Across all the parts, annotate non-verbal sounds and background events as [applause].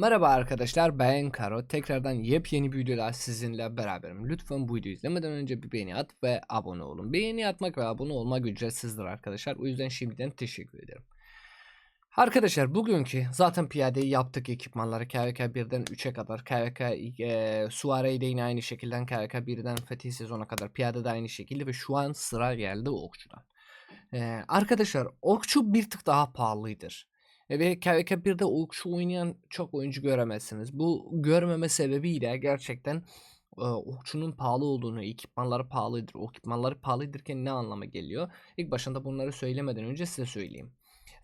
Merhaba arkadaşlar ben Karo. Tekrardan yepyeni bir videoda sizinle beraberim. Lütfen bu videoyu izlemeden önce bir beğeni at ve abone olun. Beğeni atmak ve abone olmak ücretsizdir arkadaşlar. O yüzden şimdiden teşekkür ederim. Arkadaşlar bugünkü zaten piyadeyi yaptık ekipmanları KVK 1'den 3'e kadar KVK e, Suare'yi de yine aynı şekilde KVK 1'den Fetih sezona kadar piyade de aynı şekilde ve şu an sıra geldi okçudan. E, arkadaşlar okçu bir tık daha pahalıdır. Ve KVK 1'de okçu oynayan çok oyuncu göremezsiniz. Bu görmeme sebebiyle gerçekten e, okçunun pahalı olduğunu, ekipmanları pahalıdır. O ekipmanları pahalıdırken ne anlama geliyor? İlk başında bunları söylemeden önce size söyleyeyim.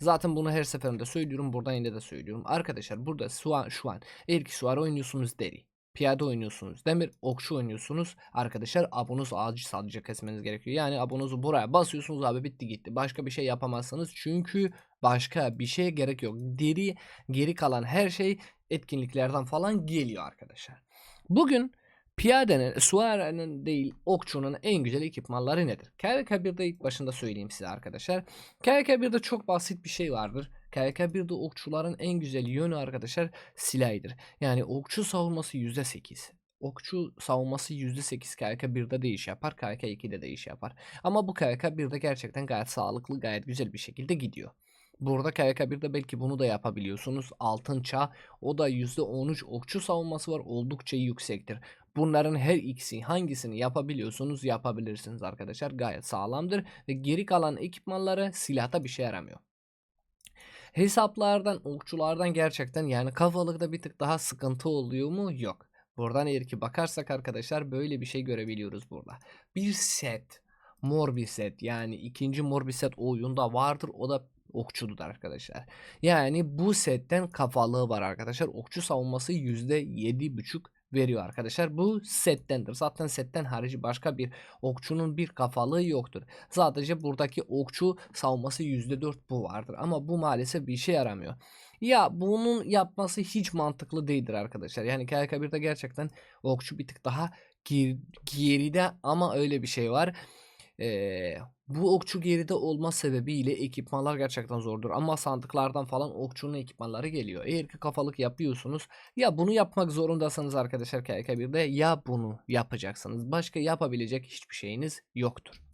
Zaten bunu her seferinde söylüyorum. Buradan yine de söylüyorum. Arkadaşlar burada şu an, şu an eğer ki suar oynuyorsunuz deri. Piyade oynuyorsunuz. Demir okçu oynuyorsunuz. Arkadaşlar abonuz ağacı sadece kesmeniz gerekiyor. Yani abonuzu buraya basıyorsunuz abi bitti gitti. Başka bir şey yapamazsınız. Çünkü başka bir şeye gerek yok. Deri geri kalan her şey etkinliklerden falan geliyor arkadaşlar. Bugün piyadenin, suarenin değil okçunun en güzel ekipmanları nedir? KVK 1'de ilk başında söyleyeyim size arkadaşlar. KVK 1'de çok basit bir şey vardır. KVK 1'de okçuların en güzel yönü arkadaşlar silahıdır. Yani okçu savunması %8. Okçu savunması %8 KVK 1'de de iş yapar. KVK 2'de de iş yapar. Ama bu KVK 1'de gerçekten gayet sağlıklı, gayet güzel bir şekilde gidiyor. Burada KVK 1'de belki bunu da yapabiliyorsunuz. Altın çağ o da %13 okçu savunması var oldukça yüksektir. Bunların her ikisi hangisini yapabiliyorsunuz yapabilirsiniz arkadaşlar. Gayet sağlamdır ve geri kalan ekipmanları silahta bir şey yaramıyor. Hesaplardan, okçulardan gerçekten yani kafalıkta bir tık daha sıkıntı oluyor mu? Yok. Buradan eğer ki bakarsak arkadaşlar böyle bir şey görebiliyoruz burada. Bir set, mor bir set yani ikinci mor bir set oyunda vardır. O da okçudur arkadaşlar. Yani bu setten kafalığı var arkadaşlar. Okçu savunması %7.5 veriyor arkadaşlar. Bu settendir. Zaten setten harici başka bir okçunun bir kafalığı yoktur. Sadece buradaki okçu savunması %4 bu vardır. Ama bu maalesef bir işe yaramıyor. Ya bunun yapması hiç mantıklı değildir arkadaşlar. Yani KK1'de gerçekten okçu bir tık daha ger- geride ama öyle bir şey var. Ee, bu okçu geride olma sebebiyle ekipmanlar gerçekten zordur. Ama sandıklardan falan okçunun ekipmanları geliyor. Eğer ki kafalık yapıyorsunuz ya bunu yapmak zorundasınız arkadaşlar KK1'de ya bunu yapacaksınız. Başka yapabilecek hiçbir şeyiniz yoktur.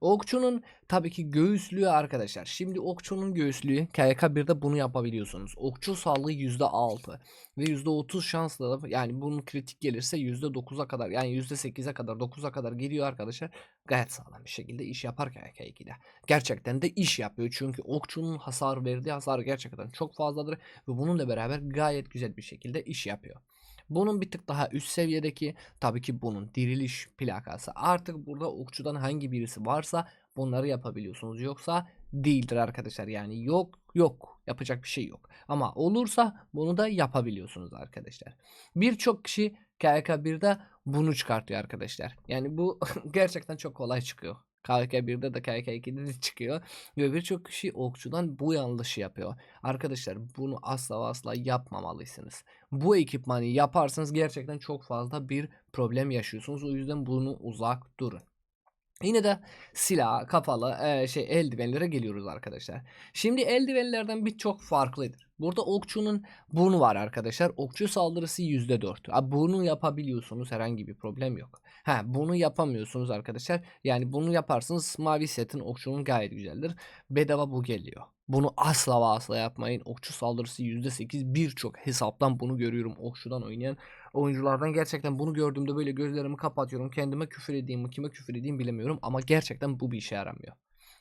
Okçunun tabii ki göğüslüğü arkadaşlar. Şimdi okçunun göğüslüğü KYK1'de bunu yapabiliyorsunuz. Okçu sağlığı %6 ve %30 şansla da yani bunun kritik gelirse %9'a kadar yani %8'e kadar 9'a kadar geliyor arkadaşlar. Gayet sağlam bir şekilde iş yapar KYK2'de. Gerçekten de iş yapıyor çünkü okçunun hasar verdiği hasar gerçekten çok fazladır ve bununla beraber gayet güzel bir şekilde iş yapıyor. Bunun bir tık daha üst seviyedeki tabii ki bunun diriliş plakası. Artık burada okçudan hangi birisi varsa bunları yapabiliyorsunuz. Yoksa değildir arkadaşlar. Yani yok yok yapacak bir şey yok. Ama olursa bunu da yapabiliyorsunuz arkadaşlar. Birçok kişi KK1'de bunu çıkartıyor arkadaşlar. Yani bu [laughs] gerçekten çok kolay çıkıyor. KK1'de de KK2'de de çıkıyor. Ve birçok kişi okçudan bu yanlışı yapıyor. Arkadaşlar bunu asla asla yapmamalısınız. Bu ekipmanı yaparsanız gerçekten çok fazla bir problem yaşıyorsunuz. O yüzden bunu uzak durun. Yine de silah, kafalı, e, şey eldivenlere geliyoruz arkadaşlar. Şimdi eldivenlerden birçok farklıdır. Burada okçunun burnu var arkadaşlar. Okçu saldırısı %4. Abi bunu yapabiliyorsunuz herhangi bir problem yok. Ha bunu yapamıyorsunuz arkadaşlar. Yani bunu yaparsınız mavi setin okçunun gayet güzeldir. Bedava bu geliyor. Bunu asla ve asla yapmayın. Okçu saldırısı %8 birçok hesaptan bunu görüyorum. Okçudan oynayan oyunculardan gerçekten bunu gördüğümde böyle gözlerimi kapatıyorum. Kendime küfür edeyim mi kime küfür edeyim bilemiyorum. Ama gerçekten bu bir işe yaramıyor.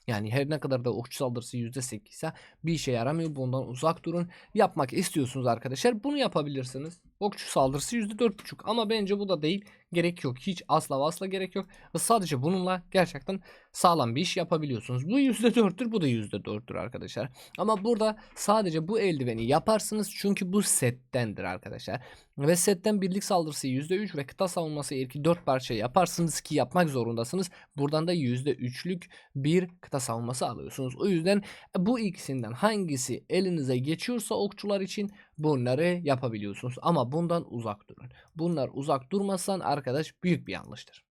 Yani her ne kadar da okçu saldırısı %8 ise bir işe yaramıyor. Bundan uzak durun. Yapmak istiyorsunuz arkadaşlar. Bunu yapabilirsiniz. Okçu saldırısı %4.5 ama bence bu da değil. Gerek yok. Hiç asla asla gerek yok. Sadece bununla gerçekten sağlam bir iş yapabiliyorsunuz. Bu %4'tür bu da %4'tür arkadaşlar. Ama burada sadece bu eldiveni yaparsınız. Çünkü bu settendir arkadaşlar. Ve setten birlik saldırısı %3 ve kıta savunması eğer ki 4 parça yaparsınız ki yapmak zorundasınız. Buradan da %3'lük bir kıta savunması alıyorsunuz. O yüzden bu ikisinden hangisi elinize geçiyorsa okçular için bunları yapabiliyorsunuz. Ama bundan uzak durun. Bunlar uzak durmazsan arkadaş büyük bir yanlıştır.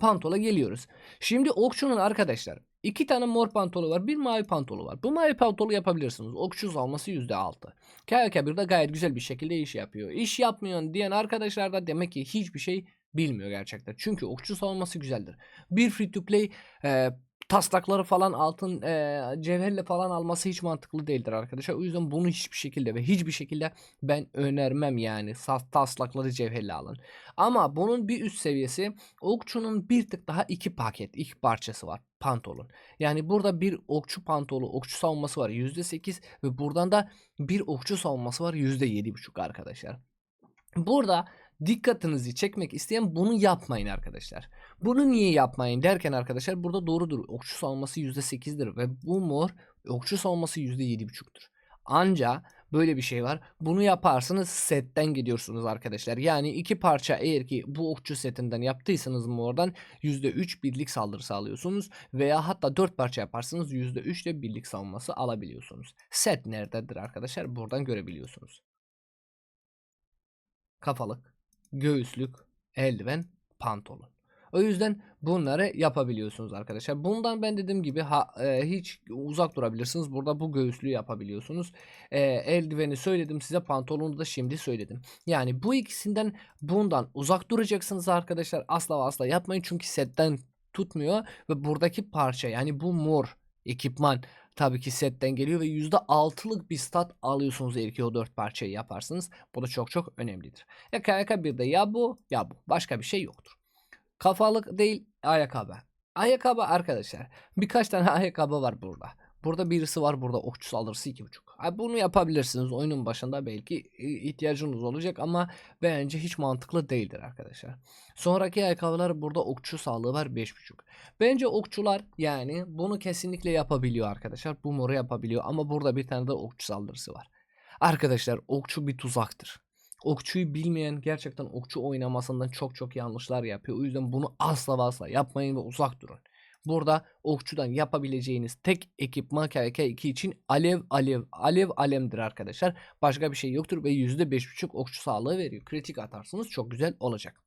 Pantola geliyoruz. Şimdi okçunun arkadaşlar İki tane mor pantolu var. Bir mavi pantolu var. Bu mavi pantolu yapabilirsiniz. Okçu alması %6. KK1'de gayet güzel bir şekilde iş yapıyor. İş yapmıyorsun diyen arkadaşlar da demek ki hiçbir şey bilmiyor gerçekten. Çünkü okçu savunması güzeldir. Bir free to play e, taslakları falan altın e, cevherle falan alması hiç mantıklı değildir arkadaşlar. O yüzden bunu hiçbir şekilde ve hiçbir şekilde ben önermem yani. Sas- Taslakları cevherle alın. Ama bunun bir üst seviyesi okçunun bir tık daha iki paket, iki parçası var pantolon. Yani burada bir okçu pantolu, okçu savunması var %8 ve buradan da bir okçu savunması var %7,5 arkadaşlar. Burada dikkatinizi çekmek isteyen bunu yapmayın arkadaşlar. Bunu niye yapmayın derken arkadaşlar burada doğrudur. Okçu savunması %8'dir ve bu mor okçu savunması %7,5'tur. Anca böyle bir şey var. Bunu yaparsınız setten gidiyorsunuz arkadaşlar. Yani iki parça eğer ki bu okçu setinden yaptıysanız mordan %3 birlik saldırı sağlıyorsunuz. Veya hatta 4 parça yaparsınız %3 de birlik savunması alabiliyorsunuz. Set nerededir arkadaşlar? Buradan görebiliyorsunuz. Kafalık, göğüslük, eldiven, pantolon. O yüzden bunları yapabiliyorsunuz arkadaşlar. Bundan ben dediğim gibi ha, e, hiç uzak durabilirsiniz. Burada bu göğüslüğü yapabiliyorsunuz. E, eldiveni söyledim size pantolonu da şimdi söyledim. Yani bu ikisinden bundan uzak duracaksınız arkadaşlar. Asla asla yapmayın çünkü setten tutmuyor ve buradaki parça yani bu mor ekipman tabii ki setten geliyor ve %6'lık bir stat alıyorsunuz eğer ki o 4 parçayı yaparsınız. Bu da çok çok önemlidir. Ya KK1'de ya bu ya bu. Başka bir şey yoktur. Kafalık değil ayakkabı. Ayakkabı arkadaşlar. Birkaç tane [laughs] ayakkabı var burada. Burada birisi var burada okçu saldırısı 2.5. Bunu yapabilirsiniz oyunun başında belki ihtiyacınız olacak ama bence hiç mantıklı değildir arkadaşlar. Sonraki ayakkabılar burada okçu sağlığı var 5.5. Bence okçular yani bunu kesinlikle yapabiliyor arkadaşlar. Bu moru yapabiliyor ama burada bir tane de okçu saldırısı var. Arkadaşlar okçu bir tuzaktır. Okçuyu bilmeyen gerçekten okçu oynamasından çok çok yanlışlar yapıyor. O yüzden bunu asla asla yapmayın ve uzak durun. Burada okçudan yapabileceğiniz tek ekipman KK2 için alev alev alev alemdir arkadaşlar. Başka bir şey yoktur ve %5.5 okçu sağlığı veriyor. Kritik atarsınız çok güzel olacak.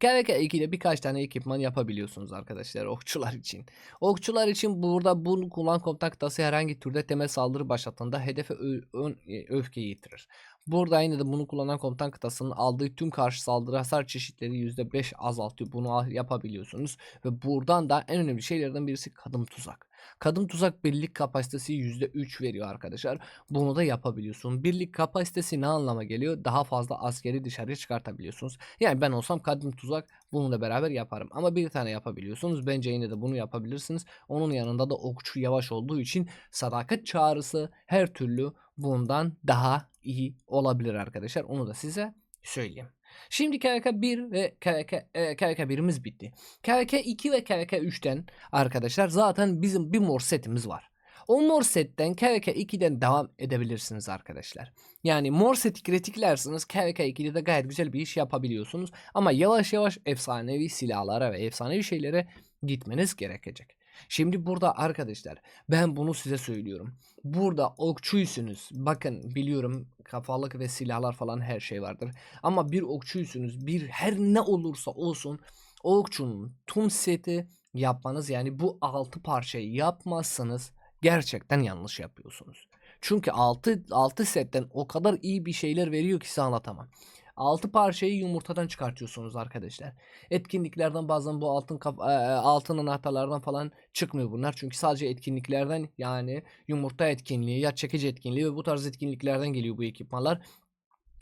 KVK2 ile birkaç tane ekipman yapabiliyorsunuz arkadaşlar okçular için. Okçular için burada bunu kullan komutan kıtası herhangi türde temel saldırı başlattığında hedefe ön- e, öfke yitirir. Burada yine de bunu kullanan komutan kıtasının aldığı tüm karşı saldırı hasar çeşitleri %5 azaltıyor. Bunu yapabiliyorsunuz. Ve buradan da en önemli şeylerden birisi kadın tuzak. Kadın tuzak birlik kapasitesi %3 veriyor arkadaşlar. Bunu da yapabiliyorsun. Birlik kapasitesi ne anlama geliyor? Daha fazla askeri dışarıya çıkartabiliyorsunuz. Yani ben olsam kadın tuzak bununla beraber yaparım. Ama bir tane yapabiliyorsunuz. Bence yine de bunu yapabilirsiniz. Onun yanında da okçu yavaş olduğu için sadakat çağrısı her türlü bundan daha iyi olabilir arkadaşlar. Onu da size söyleyeyim. Şimdi KVK 1 ve KVK, e, KVK 1'imiz bitti. KVK 2 ve KVK 3'ten arkadaşlar zaten bizim bir mor setimiz var. O mor setten KVK 2'den devam edebilirsiniz arkadaşlar. Yani mor seti kritiklersiniz KVK 2'de de gayet güzel bir iş yapabiliyorsunuz. Ama yavaş yavaş efsanevi silahlara ve efsanevi şeylere gitmeniz gerekecek. Şimdi burada arkadaşlar ben bunu size söylüyorum. Burada okçuysunuz. Bakın biliyorum kafalık ve silahlar falan her şey vardır. Ama bir okçuysunuz. Bir her ne olursa olsun o okçunun tüm seti yapmanız yani bu altı parçayı yapmazsanız gerçekten yanlış yapıyorsunuz. Çünkü 6 6 setten o kadar iyi bir şeyler veriyor ki size anlatamam. 6 parçayı yumurtadan çıkartıyorsunuz arkadaşlar. Etkinliklerden bazen bu altın e, e, altın anahtarlardan falan çıkmıyor bunlar. Çünkü sadece etkinliklerden yani yumurta etkinliği ya çekici etkinliği ve bu tarz etkinliklerden geliyor bu ekipmanlar.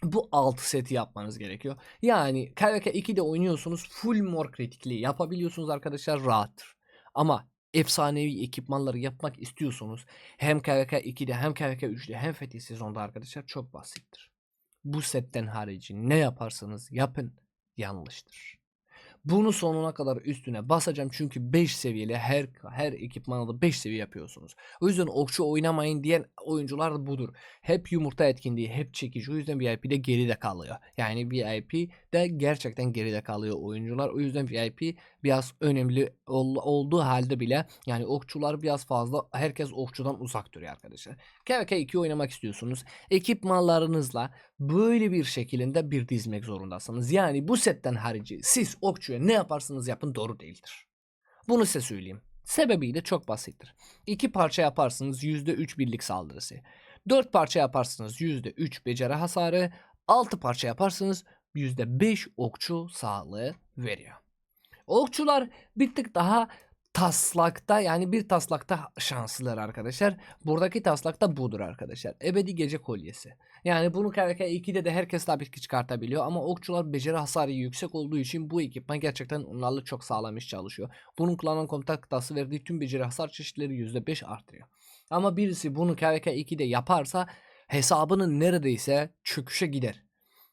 Bu 6 seti yapmanız gerekiyor. Yani KVK 2'de oynuyorsunuz full mor kritikliği yapabiliyorsunuz arkadaşlar rahattır. Ama efsanevi ekipmanları yapmak istiyorsunuz hem KVK 2'de hem KVK 3'de hem Fetih sezonda arkadaşlar çok basittir. Bu setten harici ne yaparsanız yapın yanlıştır. Bunu sonuna kadar üstüne basacağım çünkü 5 seviyeli her her ekipmanı da 5 seviye yapıyorsunuz. O yüzden okçu oynamayın diyen oyuncular da budur. Hep yumurta etkinliği, hep çekici. O yüzden VIP de geride kalıyor. Yani VIP de gerçekten geride kalıyor oyuncular. O yüzden VIP biraz önemli ol- olduğu halde bile yani okçular biraz fazla herkes okçudan uzak duruyor arkadaşlar. KVK 2 oynamak istiyorsunuz. Ekipmanlarınızla böyle bir şekilde bir dizmek zorundasınız. Yani bu setten harici siz okçuya ne yaparsanız yapın doğru değildir. Bunu size söyleyeyim. Sebebi de çok basittir. 2 parça yaparsınız %3 birlik saldırısı. 4 parça yaparsınız %3 beceri hasarı. 6 parça yaparsınız %5 okçu sağlığı veriyor. Okçular bir tık daha taslakta yani bir taslakta şanslılar arkadaşlar. Buradaki taslak da budur arkadaşlar. Ebedi gece kolyesi. Yani bunu KVK2'de de herkes tabii ki çıkartabiliyor ama okçular beceri hasarı yüksek olduğu için bu ekipman gerçekten onlarla çok sağlam iş çalışıyor. Bunun kullanılan komutan kıtası verdiği tüm beceri hasar çeşitleri %5 artıyor. Ama birisi bunu KVK2'de yaparsa hesabının neredeyse çöküşe gider.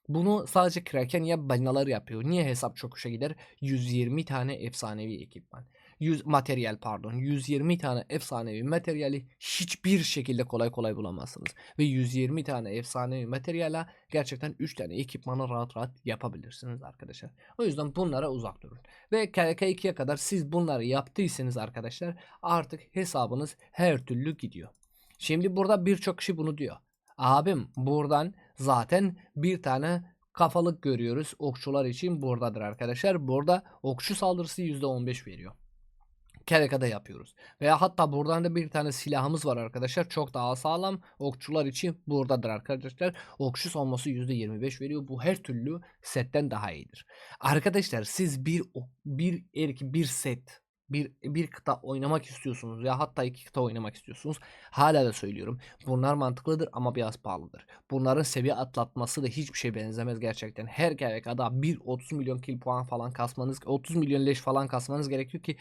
Bunu sadece Kraken ya balinalar yapıyor. Niye hesap çöküşe gider? 120 tane efsanevi ekipman. 100 materyal pardon. 120 tane efsanevi materyali hiçbir şekilde kolay kolay bulamazsınız. Ve 120 tane efsanevi materyale gerçekten 3 tane ekipmanı rahat rahat yapabilirsiniz arkadaşlar. O yüzden bunlara uzak durun. Ve KK2'ye kadar siz bunları yaptıysanız arkadaşlar artık hesabınız her türlü gidiyor. Şimdi burada birçok kişi bunu diyor. Abim buradan zaten bir tane kafalık görüyoruz. Okçular için buradadır arkadaşlar. Burada okçu saldırısı %15 veriyor. Kereka'da yapıyoruz. Veya hatta buradan da bir tane silahımız var arkadaşlar. Çok daha sağlam. Okçular için buradadır arkadaşlar. Okçu savunması %25 veriyor. Bu her türlü setten daha iyidir. Arkadaşlar siz bir bir erki bir set bir bir kıta oynamak istiyorsunuz ya hatta iki kıta oynamak istiyorsunuz. Hala da söylüyorum. Bunlar mantıklıdır ama biraz pahalıdır. Bunların seviye atlatması da hiçbir şey benzemez gerçekten. Her KVK'da bir 30 milyon kill puan falan kasmanız, 30 milyon leş falan kasmanız gerekiyor ki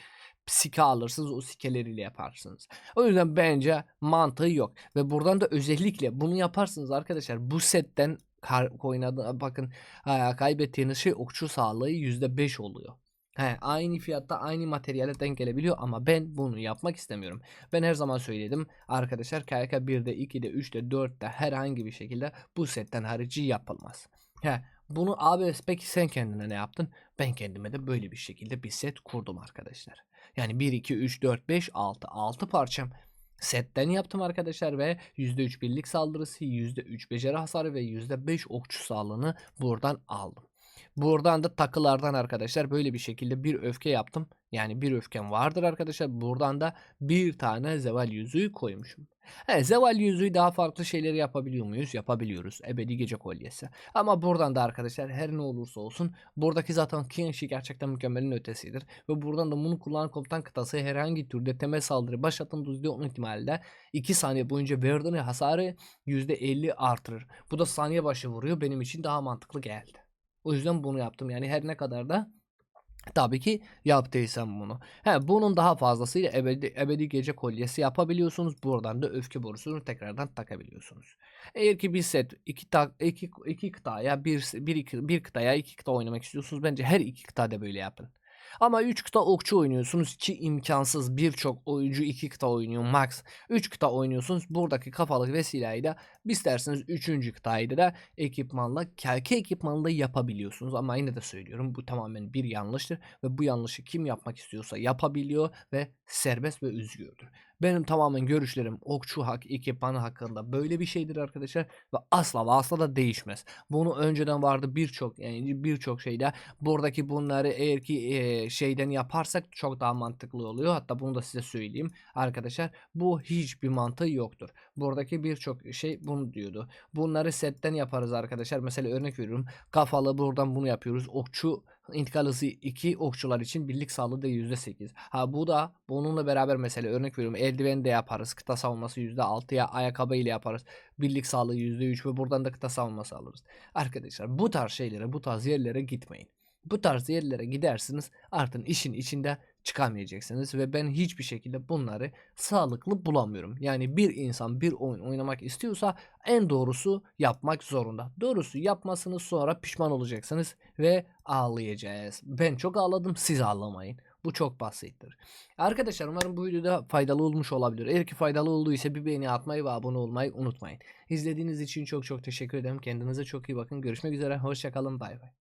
sike alırsınız o sikeleriyle yaparsınız. O yüzden bence mantığı yok. Ve buradan da özellikle bunu yaparsınız arkadaşlar. Bu setten oynadı bakın kaybettiğiniz şey okçu sağlığı %5 oluyor. He, aynı fiyatta aynı materyale denk gelebiliyor ama ben bunu yapmak istemiyorum. Ben her zaman söyledim arkadaşlar KYK 1'de 2'de 3'te 4'te herhangi bir şekilde bu setten harici yapılmaz. He, bunu abi peki sen kendine ne yaptın? Ben kendime de böyle bir şekilde bir set kurdum arkadaşlar. Yani 1, 2, 3, 4, 5, 6. 6 parçam setten yaptım arkadaşlar ve %3 birlik saldırısı, %3 beceri hasarı ve %5 okçu sağlığını buradan aldım. Buradan da takılardan arkadaşlar böyle bir şekilde bir öfke yaptım. Yani bir öfkem vardır arkadaşlar. Buradan da bir tane zeval yüzüğü koymuşum. He, zeval yüzüğü daha farklı şeyleri yapabiliyor muyuz? Yapabiliyoruz. Ebedi gece kolyesi. Ama buradan da arkadaşlar her ne olursa olsun buradaki zaten Kinshi gerçekten mükemmelin ötesidir. Ve buradan da bunu kullanan komutan kıtası herhangi türde temel saldırı başlatın %10 ihtimalle 2 saniye boyunca verdiğini hasarı %50 artırır. Bu da saniye başı vuruyor. Benim için daha mantıklı geldi. O yüzden bunu yaptım. Yani her ne kadar da Tabii ki yaptıysam bunu. He, bunun daha fazlasıyla ebedi, ebedi gece kolyesi yapabiliyorsunuz. Buradan da öfke borusunu tekrardan takabiliyorsunuz. Eğer ki bir set iki, ta, iki, iki kıtaya bir, bir, iki, bir kıtaya iki kıta oynamak istiyorsunuz. Bence her iki kıtada böyle yapın. Ama 3 kıta okçu oynuyorsunuz ki imkansız birçok oyuncu 2 kıta oynuyor max. 3 kıta oynuyorsunuz. Buradaki kafalık vesileyle de isterseniz 3. kıtayı da ekipmanla kelke ekipmanla yapabiliyorsunuz. Ama yine de söylüyorum bu tamamen bir yanlıştır ve bu yanlışı kim yapmak istiyorsa yapabiliyor ve serbest ve özgürdür. Benim tamamen görüşlerim okçu hak ekipmanı hakkında böyle bir şeydir arkadaşlar ve asla ve asla da değişmez. Bunu önceden vardı birçok yani birçok şeyde buradaki bunları eğer ki e, şeyden yaparsak çok daha mantıklı oluyor. Hatta bunu da size söyleyeyim arkadaşlar. Bu hiçbir mantığı yoktur. Buradaki birçok şey bunu diyordu. Bunları setten yaparız arkadaşlar. Mesela örnek veriyorum. Kafalı buradan bunu yapıyoruz. Okçu İntikal hızı 2 okçular için birlik sağlığı da %8. Ha bu da bununla beraber mesela örnek veriyorum eldiven de yaparız. Kıta savunması %6'ya ayakkabı ile yaparız. Birlik sağlığı %3 ve buradan da kıta savunması alırız. Arkadaşlar bu tarz şeylere bu tarz yerlere gitmeyin. Bu tarz yerlere gidersiniz artık işin içinde çıkamayacaksınız ve ben hiçbir şekilde bunları sağlıklı bulamıyorum. Yani bir insan bir oyun oynamak istiyorsa en doğrusu yapmak zorunda. Doğrusu yapmasını sonra pişman olacaksınız ve ağlayacağız. Ben çok ağladım siz ağlamayın. Bu çok basittir. Arkadaşlar umarım bu videoda faydalı olmuş olabilir. Eğer ki faydalı olduysa bir beğeni atmayı ve abone olmayı unutmayın. İzlediğiniz için çok çok teşekkür ederim. Kendinize çok iyi bakın. Görüşmek üzere. Hoşçakalın. Bay bay.